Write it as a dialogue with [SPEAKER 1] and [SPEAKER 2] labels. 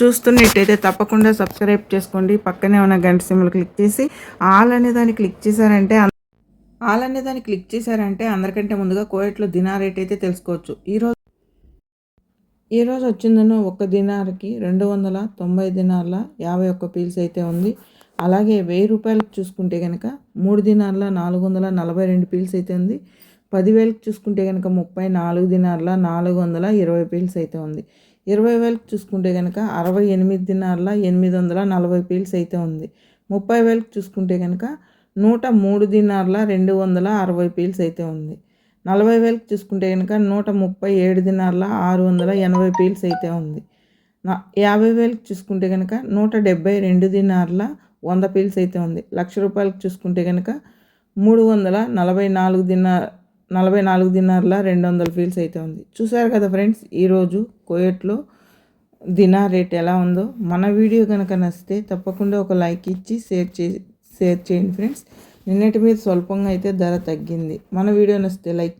[SPEAKER 1] చూస్తున్నట్టయితే తప్పకుండా సబ్స్క్రైబ్ చేసుకోండి. పక్కనే ఉన్న గంట సిమ్లు క్లిక్ చేసి ఆల్ అనే దాన్ని క్లిక్ చేశారంటే ఆల్ అనే దాన్ని క్లిక్ చేశారంటే అందరికంటే ముందుగా కోయట్లో దినార్ రేట్ అయితే తెలుసుకోవచ్చు. ఈరోజు ఈరోజు వచ్చిందను ఒక దినార్కి రెండు వందల తొంభై దినార్ల యాభై ఒక్క పీల్స్ అయితే ఉంది. అలాగే వెయ్యి రూపాయలకు చూసుకుంటే కనుక మూడు దినార్ల నాలుగు వందల నలభై రెండు పీల్స్ అయితే ఉంది. పదివేలకు చూసుకుంటే కనుక ముప్పై నాలుగు దినార్ల నాలుగు వందల ఇరవై పీల్స్ అయితే ఉంది. ఇరవై వేలకు చూసుకుంటే కనుక అరవై ఎనిమిది దినార్ల ఎనిమిది వందల నలభై పీల్స్ అయితే ఉంది. ముప్పై వేలకు చూసుకుంటే కనుక నూట మూడు దినార్ల రెండు వందల అరవై పీల్స్ అయితే ఉంది. నలభై వేలకు చూసుకుంటే కనుక నూట ముప్పై ఏడు దినార్ల ఆరు వందల ఎనభై పీల్స్ అయితే ఉంది. యాభై వేలకు చూసుకుంటే కనుక నూట డెబ్బై రెండు దినార్ల వంద పీల్స్ అయితే ఉంది. లక్ష రూపాయలకు చూసుకుంటే కనుక మూడు వందల నలభై నాలుగు దినార్ నలభై నాలుగు దినార్ల రెండు వందల ఫీల్స్ అయితే ఉంది. చూసారు కదా ఫ్రెండ్స్ ఈరోజు కోయట్లో దినా రేట్ ఎలా ఉందో. మన వీడియో కనుక నచ్చితే తప్పకుండా ఒక లైక్ ఇచ్చి షేర్ చే షేర్ చేయండి ఫ్రెండ్స్. నిన్నటి మీద స్వల్పంగా అయితే ధర తగ్గింది. మన వీడియో నచ్చితే లైక్